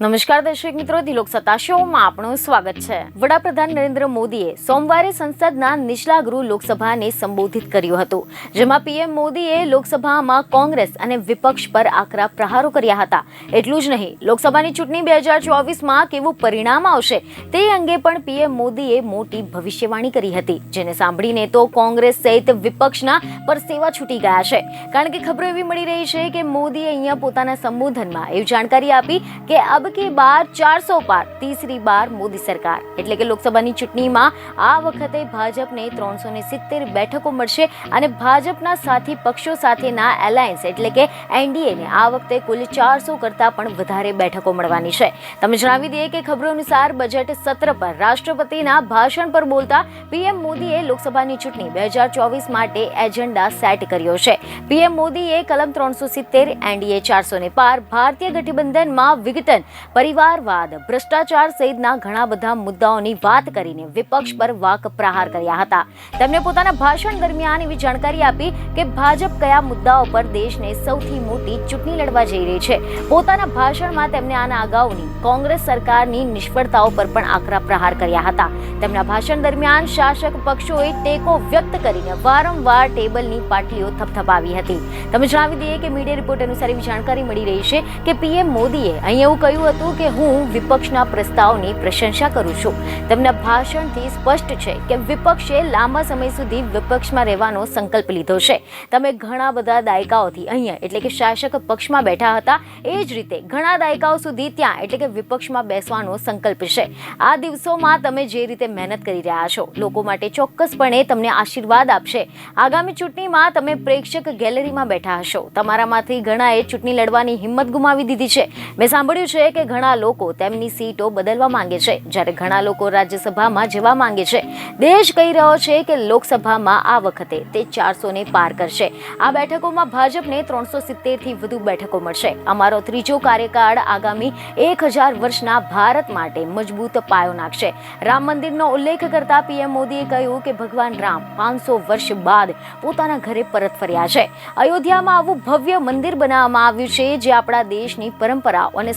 નમસ્કાર દર્શક મિત્રો, દિલોક સત્તા શોમાં આપનું સ્વાગત છે. વડાપ્રધાન નરેન્દ્ર મોદીએ સોમવારે સંસદના નીચલા ગૃહ લોકસભાને સંબોધિત કર્યું હતું, જેમાં પીએમ મોદીએ લોકસભામાં કોંગ્રેસ અને વિપક્ષ પર આકરા પ્રહારો કર્યા હતા. એટલું જ નહીં, લોકસભાની ચૂંટણી બે હજાર ચોવીસમાં કેવું પરિણામ આવશે તે અંગે પણ પીએમ મોદીએ મોટી ભવિષ્યવાણી કરી હતી, જેને સાંભળીને તો કોંગ્રેસ સહિત વિપક્ષના પર સેવા છૂટી ગયા છે. કારણ કે ખબરો એવી મળી રહી છે કે મોદીએ અહીંયા પોતાના સંબોધનમાં એવી જાણકારી આપી કે અબ કે બાર ચારસો પાર, તીસરી બાર મોદી સરકાર. એટલે કે લોકસભાની ચૂંટણીમાં આ વખતે ભાજપને ત્રણસો સિત્તેર બેઠકો મળશે અને ભાજપના સાથી પક્ષો સાથેના એલાયન્સ એટલે કે એનડીએને આ વખતે કુલ ચારસો કરતાં પણ વધારે બેઠકો મળવાની છે. તમે જણાવી દઈએ કે ખબરો અનુસાર બજેટ સત્ર પર રાષ્ટ્રપતિના ભાષણ પર બોલતા પીએમ મોદીએ લોકસભાની ચૂંટણી બે હજાર ચોવીસ માટે એજન્ડા સેટ કર્યો છે. પીએમ મોદીએ કલમ ત્રણસો સિત્તેર, એનડીએ ચારસો ને પાર, ભારતીય ગઠબંધનમાં વિઘટન પરિવારવાદ, ભ્રષ્ટાચાર સહિતના ઘણા બધા મુદ્દાઓની વાત કરીને વિપક્ષ પર વાક પ્રહાર કર્યા હતા. તેમણે પોતાના ભાષણ દરમિયાન એવી જાણકારી આપી કે ભાજપ કયા મુદ્દાઓ પર દેશને સૌથી મોટી ચૂંટણી લડવા જઈ રહી છે. પોતાના ભાષણમાં તેમણે આના અગાઉની કોંગ્રેસ સરકારની નિષ્ફળતાઓ પર પણ આકરા પ્રહાર કર્યા હતા. તેમના ભાષણ દરમિયાન શાસક પક્ષોએ ટેકો વ્યક્ત કરીને વારંવાર ટેબલની પાટલીઓ થપથપાવી હતી. તમે જણાવી દઈએ કે મીડિયા રિપોર્ટ અનુસાર એવી જાણકારી મળી રહી છે કે પીએમ મોદીએ અહીં એવું કહ્યું હતું કે હું વિપક્ષના પ્રસ્તાવની પ્રશંસા કરું છું. તેમના ભાષણથી સ્પષ્ટ છે કે વિપક્ષે લાંબા સમય સુધી વિપક્ષમાં રહેવાનો સંકલ્પ લીધો છે. તમે ઘણા બધા દાયકાઓથી અહીંયા, એટલે કે શાસક પક્ષમાં બેઠા હતા, એ જ રીતે ઘણા દાયકાઓ સુધી ત્યાં, એટલે કે વિપક્ષમાં બેસવાનો સંકલ્પ છે. આ દિવસોમાં તમે જે રીતે મહેનત કરી રહ્યા છો, લોકો માટે ચોક્કસપણે તમને આશીર્વાદ આપશે. આગામી ચૂંટણીમાં તમે પ્રેક્ષક ગેલેરીમાં બેઠા હશો. તમારામાંથી ઘણાએ ચૂંટણી લડવાની હિંમત ગુમાવી દીધી છે. મેં સાંભળ્યું છે કે ઘણા લોકો તેમની સીટો બદલવા માંગે છે. જ્યારે ઘણા લોકો રાજ્યસભામાં જવા માંગે છે. દેશ કહી રહ્યો છે કે લોકસભામાં આ વખતે તે ચારસોને પાર કરશે. આ બેઠકોમાં ભાજપને ત્રણસો સિત્તેરથી વધુ બેઠકો મળશે. અમારો ત્રીજો કાર્યકાળ આગામી એક હજાર વર્ષના ભારત માટે મજબૂત પાયો નાખશે. રામ મંદિરનો ઉલ્લેખ કરતા પીએમ મોદીએ કહ્યું કે ભગવાન રામ પાંચસો વર્ષ બાદ પોતાના ઘરે પરત ફર્યા છે. અયોધ્યામાં આવું ભવ્ય મંદિર બનાવવામાં આવ્યું છે જે આપણા દેશની પરંપરા અને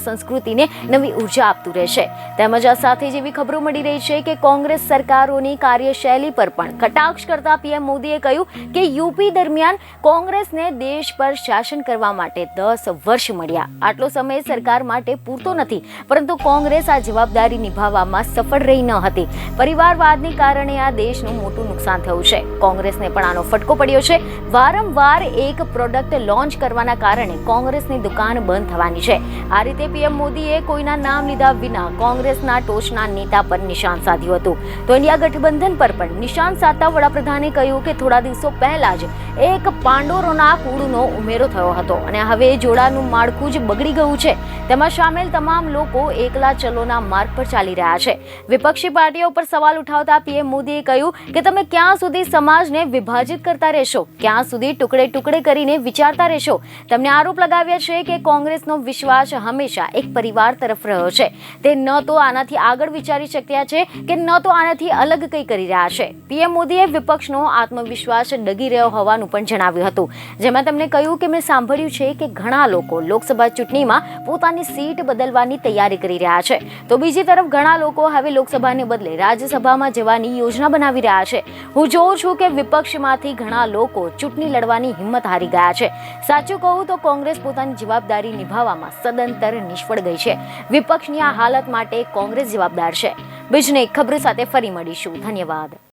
સંસ્કૃતિને નવી ઊર્જા આપતું રહેશે. તેમજ આ સાથે જ એવી ખબરો મળી રહી છે કે કોંગ્રેસ સરકારોની કાર્યશૈલી પર પણ કટાક્ષ કરતા પીએમ મોદીએ કહ્યું કે યુપી દરમિયાન કોંગ્રેસને દેશ પર શાસન કરવા માટે દસ વર્ષ મળ્યા. આટલો સમય સરકાર માટે પૂરતો નથી, પરંતુ કોંગ્રેસ આ જવાબદારી નિભાવવામાં સફળ રહી ન હતી. પરિવારવાદને કારણે આ દેશનું મોટું નુકસાન થયું છે. કોંગ્રેસને પણ આનો ફટકો પડ્યો છે. વારંવાર એક પ્રોડક્ટ લોન્ચ કરવાના કારણે કોંગ્રેસની દુકાન બંધ થવાની છે. આ રીતે પીએમ મોદીએ કોઈના નામ લીધા વિના કોંગ્રેસના ટોચના નેતા પર નિશાન સાધ્યું હતું. તો ઇન્ડિયા ગઠબંધન પર પણ નિશાન સાધતા વડાપ્રધાને કહ્યું કે થોડા દિવસો પહેલા જ એક પાંડોરોના કૂડનો ઉમેરો થયો હતો અને હવે જોડાનું માળખું જ બગડી ગયું છે. તેમાં સામેલ તમામ લોકો એકલા ચલોના માર્ગ પર ચાલી રહ્યા છે. વિપક્ષી પાર્ટીઓ પર સવાલ ઉઠાવતા પીએમ મોદીએ કહ્યું કે તમે ક્યાં સુધી સમાજને વિભાજિત કરતા રહેશો? ક્યાં સુધી ટુકડે ટુકડે કરીને વિચારતા રહેશો? તમને આરોપ લગાવ્યા છે કે કોંગ્રેસનો વિશ્વાસ હંમેશા એક પરિવાર તરફ રહ્યો છે. તે ન તો આનાથી આગળ વિચારી શક્યા છે કે ન તો આનાથી અલગ કંઈ કરી રહ્યા છે. પીએમ મોદીએ વિપક્ષનો આત્મવિશ્વાસ ડગી રહ્યો હોવાનું પણ જણાવ્યું હતું. જેમાં તેમણે કહ્યું કે મેં સાંભળ્યું છે કે ઘણા લોકો લોકસભા ચૂંટણીમાં પોતાની સીટ બદલવાની તૈયારી કરી રહ્યા છે. તો બીજી તરફ ઘણા લોકો હવે લોકસભાને બદલે રાજ્યસભામાં જવાની યોજના બનાવી રહ્યા છે. હું જોઉં છું કે વિપક્ષમાંથી ઘણા લોકો ચૂંટણી લડવાની હિંમત હારી ગયા છે. સાચું કહું તો કોંગ્રેસ પોતાની જવાબદારી નિભાવવામાં સદંતર નિષ્ફળ ગઈ છે. વિપક્ષની આ હાલત માટે કોંગ્રેસ જવાબદાર છે. બીજને ખબર સાથે ફરી મળીશું. ધન્યવાદ.